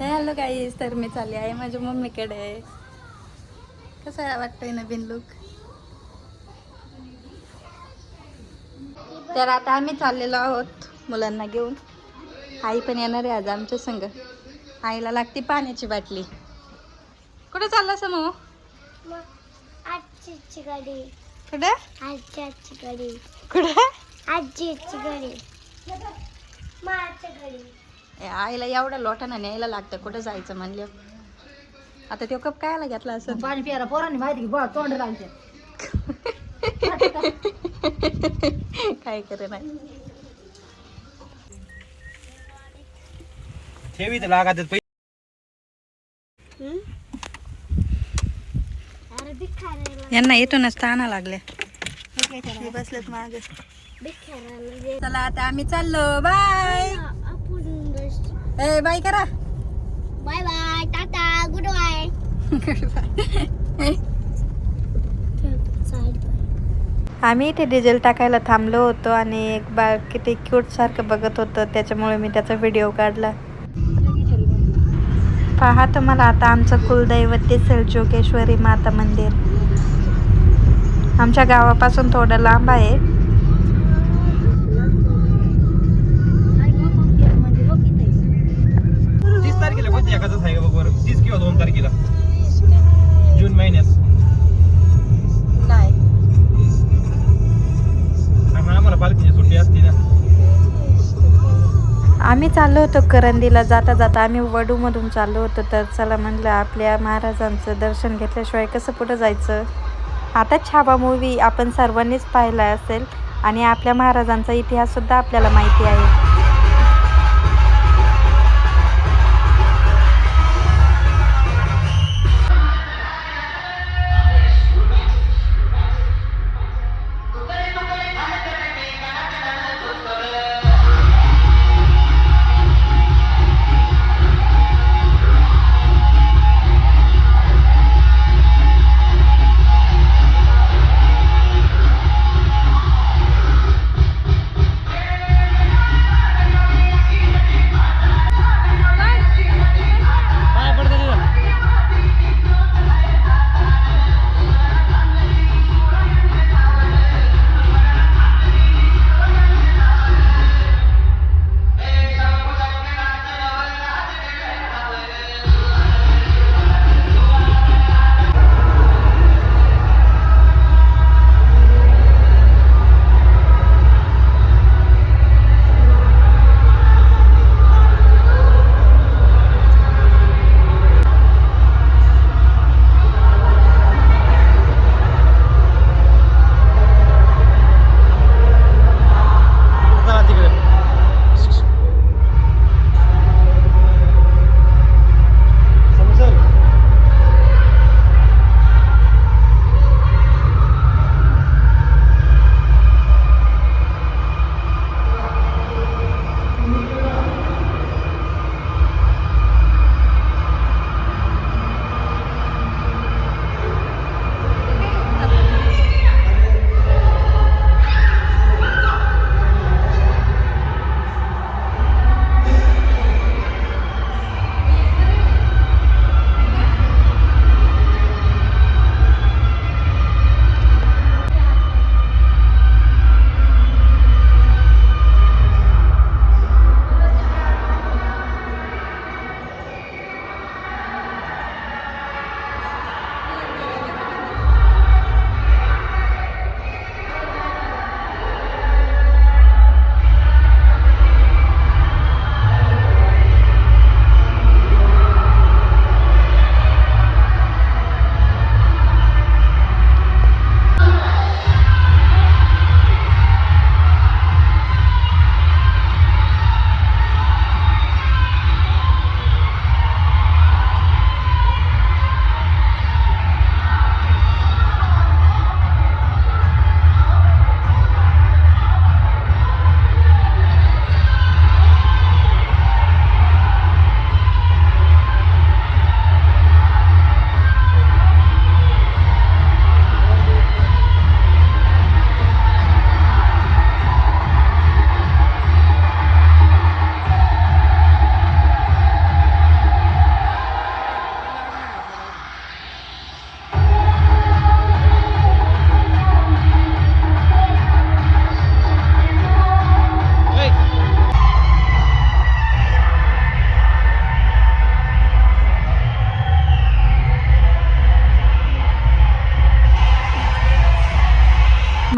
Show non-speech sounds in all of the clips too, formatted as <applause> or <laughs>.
Hello guys तर मी चालली आहे माझ्या मम्मीकडे. कसा वाटतोय नवीन लुक तर आता आम्ही चाललेलो आहोत मुलांना घेऊन. आई पण येणार आहे आज आमच्या संग. आईला लागते पाण्याची बाटली. कुठे चालला समूह आजची गाडी. कुठे? आजची गाडी. कुठे? आजीची गाडी. माझ्या गाडी. आईला एवढ्या लोटानं न्यायला लागतं. कुठं जायचं म्हणलं? आता तो कप कायला घेतला असं पाणी प्यायला पोरांनी माहिती की तोंड लागते काय करे नाही ठेवी तर लागत यांना येतूनच ताना लागले. बसलेत मागे. चला आता आम्ही चाललो. बाय. ए बाय करा bye bye tata good bye आम्ही इथे डिझेल टाकायला थांबलो होतो आणि एक बाळ किती क्यूट सारखं बघत होतं त्याच्यामुळे मी त्याचा व्हिडिओ काढला. पहा तुम्हाला आता आमचं कुलदैवत दिसेल जोगेश्वरी माता मंदिर. आमच्या गावापासून थोडं लांब आहे. दोन तारखेला? जून महिन्यात. नाही. आम्हाला पालखीची सुट्टी असते ना. आम्ही चाललो होतो करंदीला जाता जाता आम्ही वडूमधून चाललो होतो. तर चला म्हणलं आपल्या महाराजांचं दर्शन घेतल्याशिवाय कसं पुढं जायचं? आता छावा मूवी आपण सर्वांनीच पाहिला असेल आणि आपल्या महाराजांचा इतिहाससुद्धा आपल्याला माहिती आहे.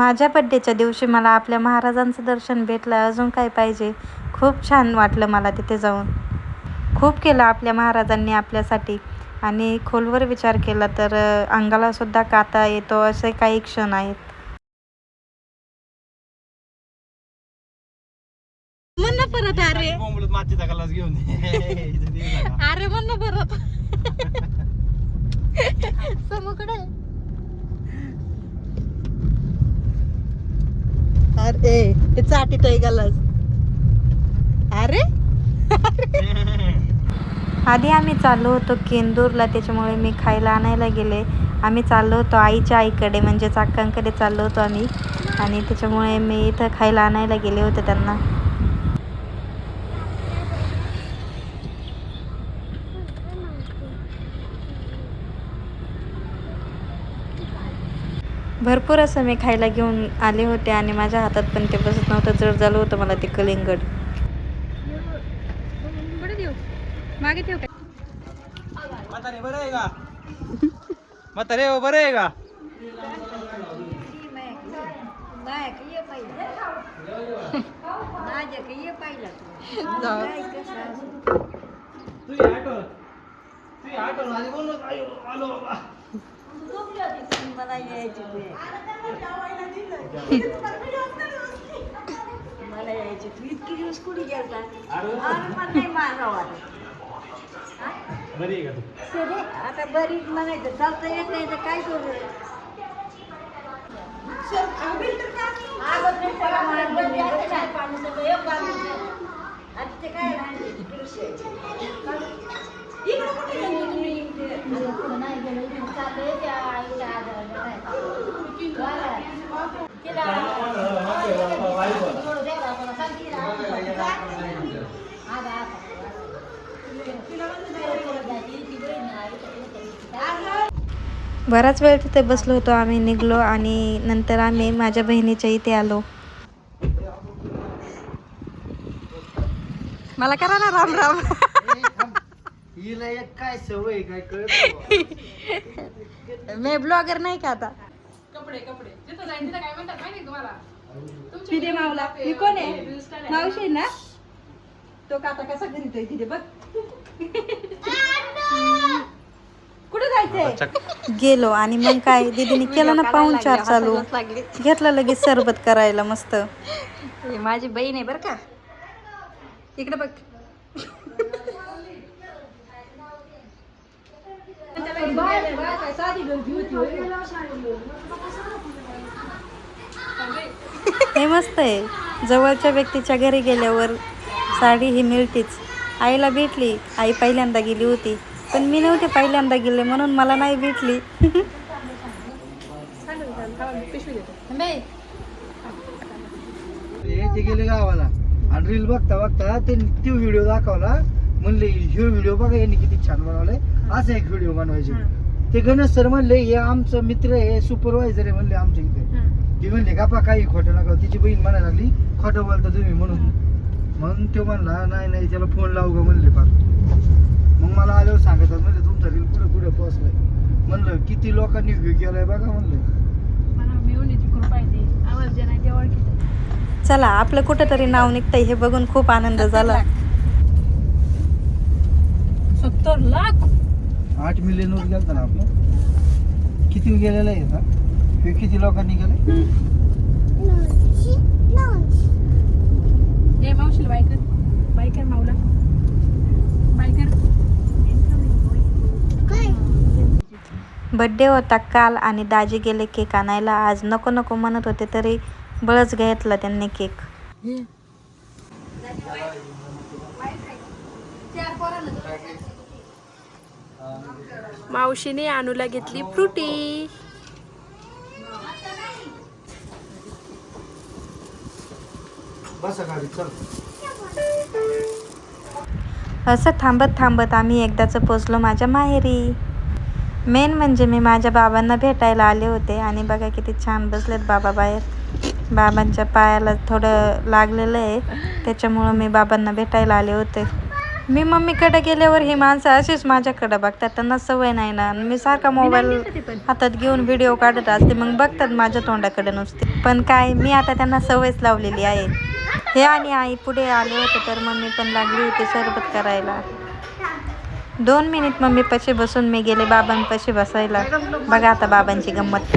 माझ्या बड्डेच्या दिवशी मला आपल्या महाराजांचं दर्शन भेटलं. अजून काय पाहिजे? खूप छान वाटलं मला तिथे जाऊन. खूप केलं आपल्या महाराजांनी आपल्यासाठी. आणि खोलवर विचार केला तर अ, अंगाला सुद्धा काता येतो असे काही क्षण आहेत. परत अरे. घेऊन. <laughs> अरे म्हण ना परत. <laughs> समोकडे अरे ते चाटीतोय गलास अरे? <laughs> आधी आम्ही चाललो होतो केंदूरला त्याच्यामुळे मी खायला आणायला गेले. आम्ही चाललो होतो आईच्या आईकडे म्हणजेच अक्कांकडे चाललो होतो आम्ही. आणि त्याच्यामुळे मी इथं खायला आणायला गेले होते त्यांना. भरपूर असं मी खायला घेऊन आले होते आणि माझ्या हातात पण ते बसत नव्हतं. जड झालं होतं मला ते कलिंगड. मागे ठेव म्हातारे बरं आहे का? बरं आहे का तुझी आठवण तुझी आठवण आली म्हणून आयो आलो बाबा बरी आहे का तू? आता बरीच म्हणायचं. चालता येत नाही तर काय करू? बराच वेळ तिथे बसलो होतो आम्ही निघलो आणि नंतर आम्ही माझ्या बहिणीच्या इथे आलो. मला करा ना राम राम. हिला एक काय सवय काय कळत मी ब्लॉगर नाही का आता? तिथे मावला. मी कोण आहे? मावशी आहे ना? तो काता कसा करीतोय तिथे बघ. कुठे जायचंय? गेलो आणि मग काय दीदीने केलं ना पाहून चार चालू. घेतलं लगेच सरबत करायला मस्त. माझी बहीण आहे बरं का. इकडे बघ. हे मस्त आहे. जवळच्या व्यक्तीच्या घरी गेल्यावर साडी ही मिळतेच. आईला भेटली आई पहिल्यांदा गेली होती. पण मी नव्हते पहिल्यांदा गेले म्हणून मला नाही भेटली. ते गेले गावाला. आणि रील बघता बघता ते तो व्हिडिओ दाखवला. म्हणले ह्यो व्हिडिओ बघा यांनी किती छान बनवलाय. असा एक व्हिडिओ बनवायचे. ते गणेश सर म्हणले हे आमचं मित्र आहे सुपरवायझर आहे म्हणले आमच्या इथे. ती म्हणले का पा काही खोटं नका तिची बहीण म्हणायला लागली खोटं बोलता तुम्ही म्हणून. मग तो म्हणला नाही नाही त्याला फोन लावू का? म्हणले फार. मग मला आल्यावर सांगतात म्हणले तुमचा रील पुढे पुढे पोहोचलाय म्हणलं किती लोकांनी व्ह्यू केलाय बघा म्हणलं. चला आपलं कुठंतरी नाव निघतंय हे बघून खूप आनंद झाला. आठ मिलियन वर गेलता ना आपलं? किती गेलेलं आहे आता? हे किती लोकांनी गेले बड्डे होता काल आणि दाजी गेले केक आणायला. आज नको नको म्हणत होते तरी बळच घेतला त्यांनी केक मावशीने अनुला घेतली फ्रुटी. असं थांबत थांबत आम्ही एकदाच पोचलो माझ्या माहेरी. मेन म्हणजे मी माझ्या बाबांना भेटायला आले होते आणि बघा किती छान बसलेत बाबा बाहेर. बाबांच्या पायाला थोडं लागलेलं आहे त्याच्यामुळं मी बाबांना भेटायला आले होते. मी मम्मीकडे गेल्यावर ही माणसं अशीच माझ्याकडे बघतात. त्यांना सवय नाही ना. आणि मी सारखा मोबाईल हातात घेऊन व्हिडिओ काढत असते. मग बघतात माझ्या तोंडाकडे नुसते. पण काय मी आता त्यांना सवयच लावलेली आहे. हे आणि आई पुढे आले होते तर मम्मी पण लागली होती सरबत करायला. दोन मिनिट मम्मी पशी बसून मी गेले बाबांपाशी बसायला. बघा आता बाबांची गंमत.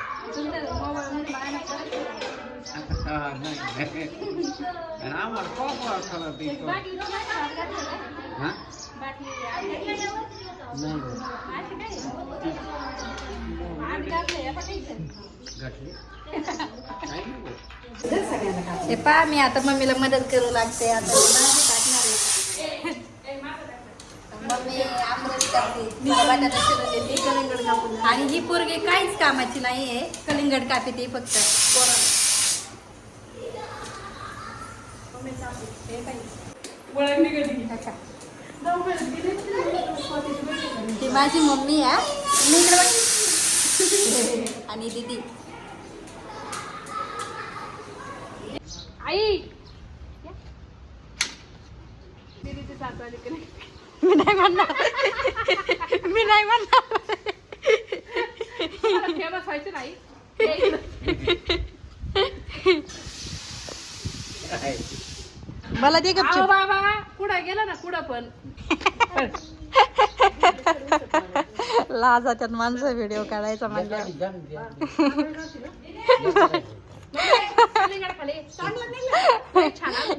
आम्हाला कोपा खराब येतो पहा मी आता मम्मीला मदत करू लागते. आता मी भाजी टाकणार आहे. मम्मी आमरस करते तिला बटाटा शिरून देते. आणि ही पोरगी काहीच कामाची नाही आहे. कलिंगड कापी ती फक्त. ती माझी मम्मी आहे. मी इकडे बघ. आणि दीदी मी नाही म्हणणार. मी नाही म्हणणार मला ते गपचूप बाबा कुठं गेला ना कुठं पण लाजाच्यात माणसं व्हिडिओ काढायचा म्हणजे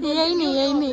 येई नाही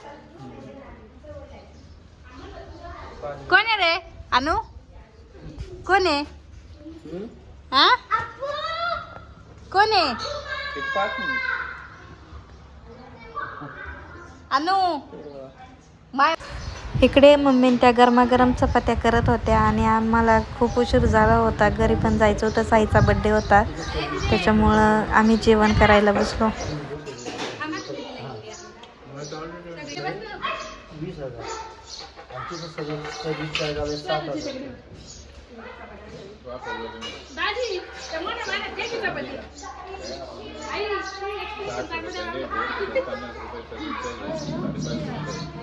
कोण आहे रे? अनु? कोण आहे? हा? कोण आहे? अनु? माय इकडे मम्मी त्या गरमागरम चपात्या करत होत्या आणि आम्हाला खूप उशीर झाला होता. घरी पण जायचं होतं. साईचा बड्डे होता. त्याच्यामुळं आम्ही जेवण करायला बसलो. तिथं सगळं सव्वीस चाळीस सात हजार दाजी त्या मोठ्या माण्यात घे की चपाती. आई,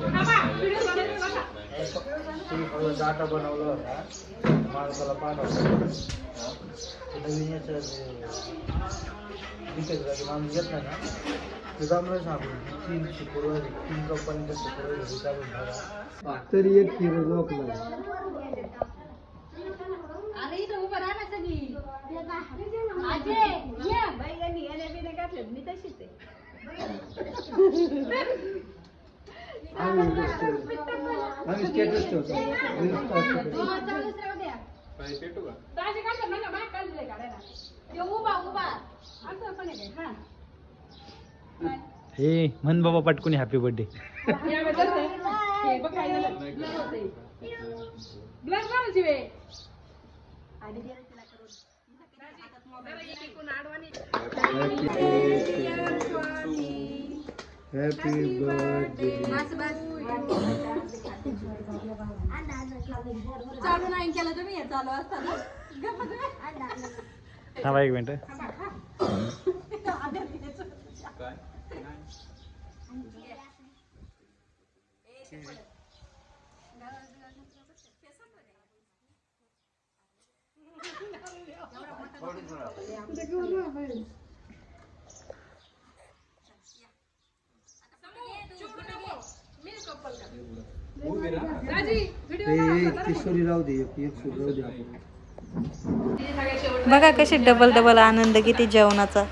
थांबा, व्हिडिओ बनवायचा बघा. थोडं डाटा बनवला होता. माणसाला पाठवला. ते नवीन याचं डिटेल्स माणूस घेत नाही ना. ते जमलं सांगू तीन शुक्रवार तीन कंपनीचे चालून ठेवा. तरी एक झोपला सगळी. आम्ही स्टेटस ठेवतो. हा. हे. म्हण बाबा पटकून हॅपी बर्थडे. हे बघ काय झालं. एकूण आडवानी. हॅपी बर्थडे चालू नाही केलं तुम्ही हे चालू असताना थांबा एक मिनिट. <laughs> राजी बघा कसे डबल डबल आनंद किती जेवणाचा.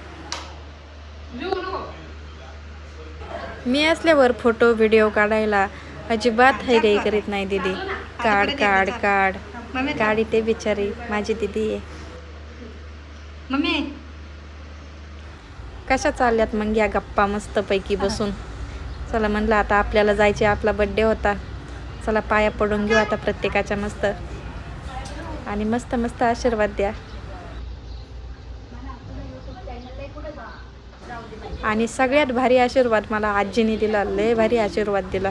मी असल्यावर फोटो व्हिडिओ काढायला अजिबात हैराई करीत नाही दीदी. काढ काढ काढ. काढी ते बिचारी. माझी दीदी आहे. मम्मी. कशा चालल्यात मग या गप्पा मस्तपैकी बसून? चला म्हणलं आता आपल्याला जायचे आपला बड्डे होता. चला पाया पडून घेऊ आता प्रत्येकाच्या मस्त. आणि मस्त मस्त आशीर्वाद द्या. आणि सगळ्यात भारी आशीर्वाद मला आजीने दिला लय भारी आशीर्वाद दिला.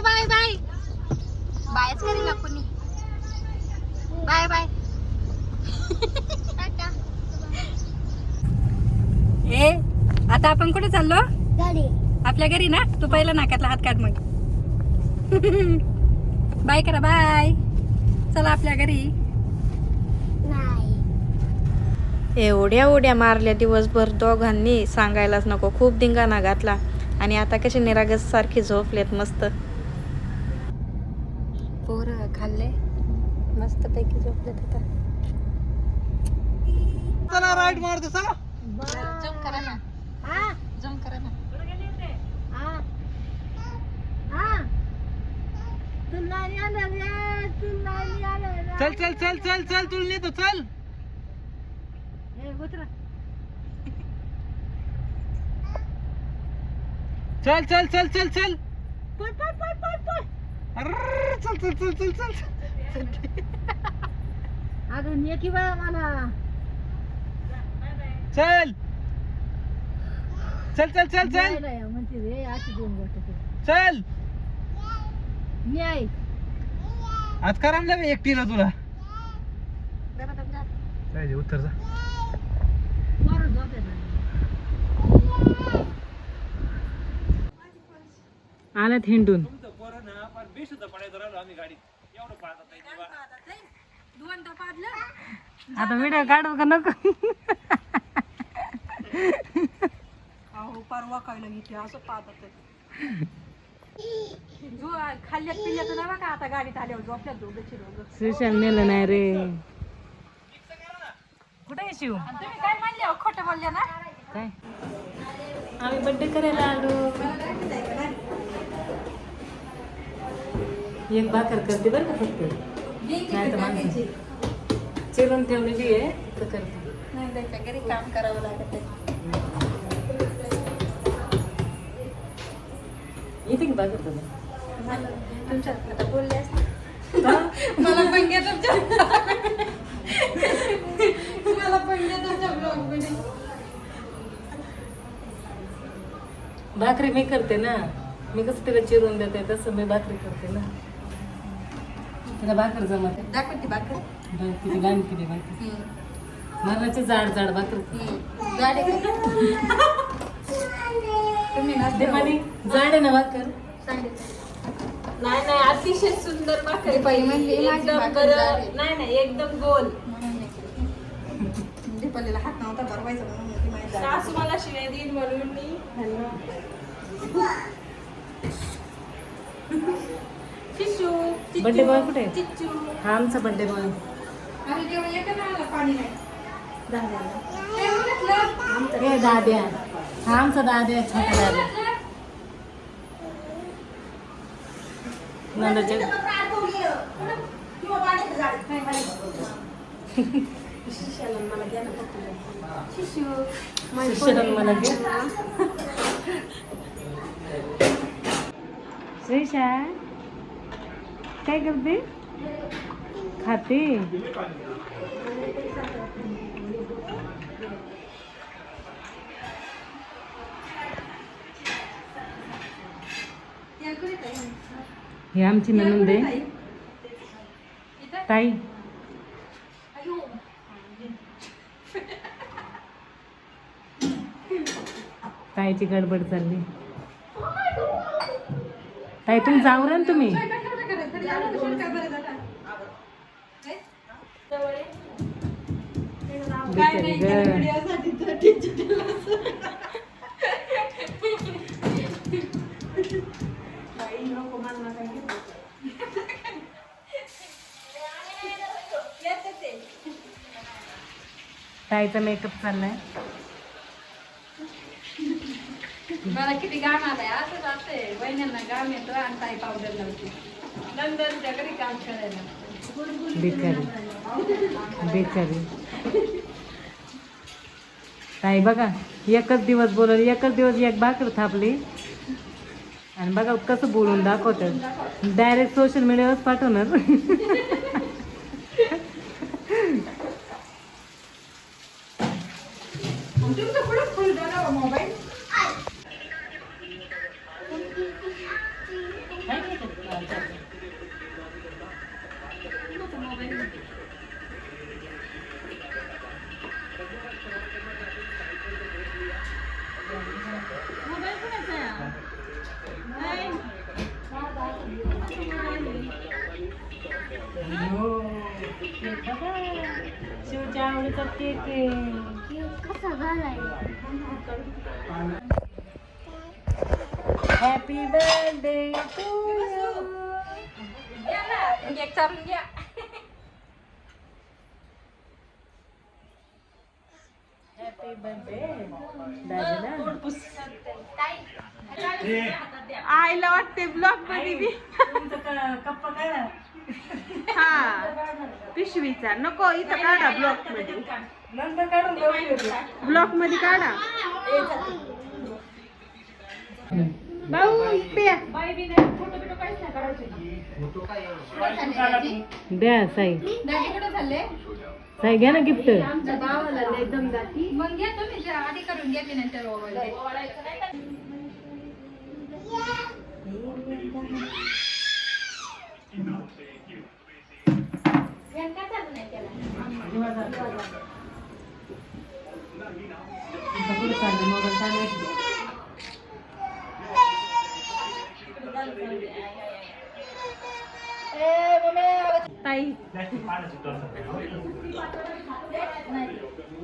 बाय बाय बायच करेल कोणी बाय बाय ए आता आपण कुठे चाललो? आपल्या घरी ना? तू पहिला नाकातला हात काढ मग. बाय करा बाय. चला आपल्या घरी. नाही. एवढ्या उड्या मारल्या दिवसभर दोघांनी सांगायलाच नको. खूप धिंगाणा घातला. आणि आता कशी निरागस सारखी झोपलेत मस्त. पोर खाल्ले. मस्त पैकी झोपलेत आता. चला राईट मारते चला जम करा ना. जम करा ना हा हा चल चल चल चल चल तुला नेतो चल. चल चल चल चल चल. अर्र, चल चल चल चल चल अगं ने की बाया मला चल चल चल चल चल. नाही, म्हणते रे अशी दोन गोष्ट चल. न्याय आज करमलं बे एकटीला तुला? काय उत्तर जा. आहे. आलात हिंडून. आता व्हिडिओ काढू का नको? <laughs> अहो परवा काय घेते असं पाहतात <laughs> जो खाल्ल्यात पिल्ल्यात ना बघा आता गाडीत आल्यावर झोपल्यात दोघं दोघं सुशाल नेलं नाही रे. कुठे आहे शिव? तुम्ही काय म्हणले अहो, खोटं बोलले ना? काय? आम्ही बड्डे करायला आलो. एक भाकर करते बरं का फक्त? नाही तर माणसं. चिरून ठेवलेली आहे तर करते. नाही त्याच्या घरी काम करावं लागत येते की भाकर तुला तुमच्या आता बोलले असते मला पण घे तुमच्या. मला पण तुमच्या ब्लॉगमध्ये. भाकरी मी करते ना. मी कसं तिला चिरून देते तसं मी भाकरी करते ना. तिला भाकर जमत दाखवते बाकर किती भाकरी. मरणाची जाड जाड भाकर. <laughs> तुम्ही ना दे पाणी जाड आहे ना भाकर? सांगितलं नाही नाही अतिशय सुंदर भाकरी म्हणली, माझी एकदम भाकरी बरं झाली. नाही नाही एकदम गोल. दीपालीला हात नव्हता बरवायचा म्हणून ती. सासू मला शिवाय देईल म्हणून मी. चिचू बर्थडे बॉय कुठे? आहे? चिचू हा आमचा बर्थडे बॉय. अरे एका नारळाला पाणी नाही. हे दाद्या हा आमचा दाद्या छोटा दाद्या नंदाच्या मला काय करते? खाते. हे आमची ननंद आहे. ताई. ताईची गडबड चालली. ताई तुम्ही जाऊ ना तुम्ही. बिचारी ग. ताईचा मेकअप चाललाय. मला किती घाम आलाय. वहिन्यांना घाम येतो आणि ताई पावडर लावते काम करायला. बिचारी. बिचारी. ताई बघा एकच दिवस बोलवली. एकच दिवस एक भाकर थापली. आणि बघा कसं बोलून दाखवतात. डायरेक्ट सोशल मीडियावरच पाठवणार. <laughs> आईला वाटते ब्लॉकमध्ये बी. तुमचा क- कप्पा काढा हा. पिशवीचा. नको इथं काढा ब्लॉकमध्ये. नंतर काढून बघू ब्लॉकमध्ये काढा भाऊ पिया द्या साई. दादी कुठे चालले साई घ्या ना गिफ्ट भावाला लय दम जाती मग घ्या तुम्ही जरा आधी करून घ्या मी नंतर ओवाळते.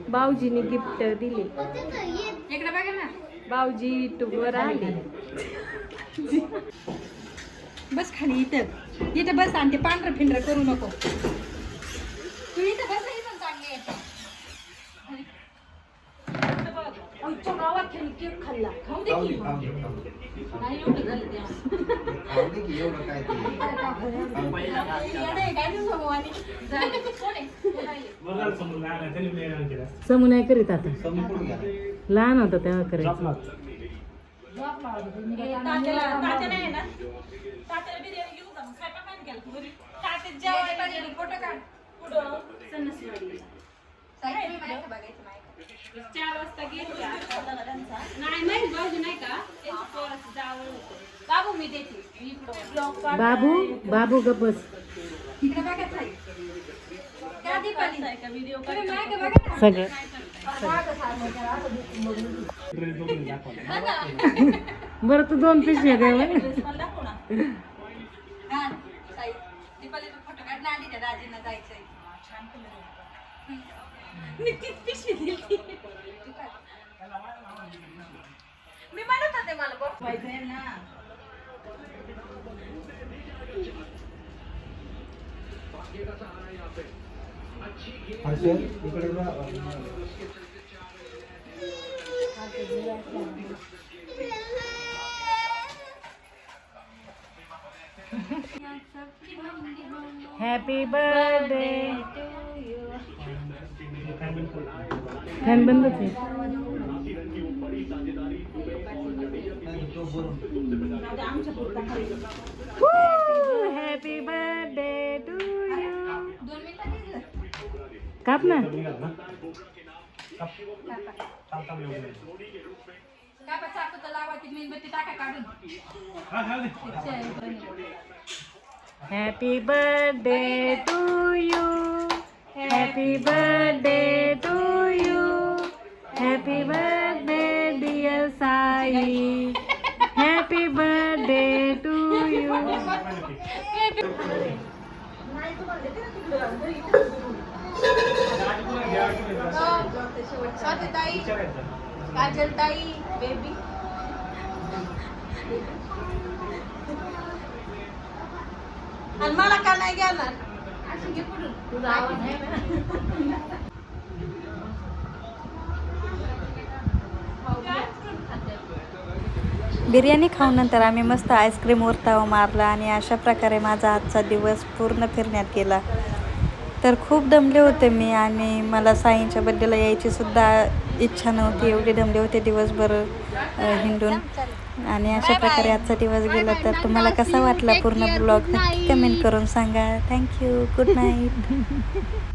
भाऊजीने गिफ्ट दिले. इकडे बघा ना. भाऊजी युट्यूबवर आले. बस खाली इथं. इथं बस आणि ते पांढरं फिंडर करू नको. तू इथं बस नाही पण चांगली येते आमच्या गावात त्यांनी केक खाल्ला. खाऊ दे की नाही एवढं झालं ते. येडे, काय तू. समूह आणि? झालं. कोण आहे? कोण आहे? समू नाही करीत आता. लहान होता तेव्हा करायचं तात्याला तात्या नाही ना? तात्याला बिर्याणी घेऊन जा मग. स्वयंपाक नाही केला घरी. तात्या जेवायला गेली फोटो काढ. पुढं सणसवाडीला सायकल माहिती बघायचं माहिती. चार वाजता नाही नाही भाऊजी नाही का? त्यांच्या पोराचं जावळ होतं बाबू मी देते. मी इकडं ब्लॉक बाबू बाबू गप्पस इकडे बघा ताई. त्या दीपाली. का व्हिडिओ तुम्ही मागे बघा ना. सगळं. बरं तू दोन पिशव्या द्या बरं. मला दाखव ना. नांदीच्या दाजींना जायचंय. तीच पिशवी दिली. मी म्हणत होते मला बसवायचंय ना हर्षल इकडे बघ. हॅपी बर्थडे फॅन बंदच आहे हॅपी बर्थडे टू यू दोन मिनिटं काप ना काय चाकू तर लावायची मेणबत्ती टाका काढून happy birthday to you happy birthday to you happy birthday dear Sai happy birthday to you स्वातीताई काजलताई बेबी आणि मला का नाही घेणार बिर्याणी खाऊन नंतर आम्ही मस्त आईस्क्रीम ओरतावा मारला आणि अशा प्रकारे माझा आजचा दिवस पूर्ण फिरण्यात गेला. तर खूप दमले होते मी आणि मला साईंच्या बड्डेला यायची सुद्धा इच्छा नव्हती एवढे दमले होते दिवसभर हिंडून. आणि अशा प्रकारे आजचा दिवस गेला तर तुम्हाला कसा वाटला पूर्ण ब्लॉग नक्की कमेंट करून सांगा. Thank you good night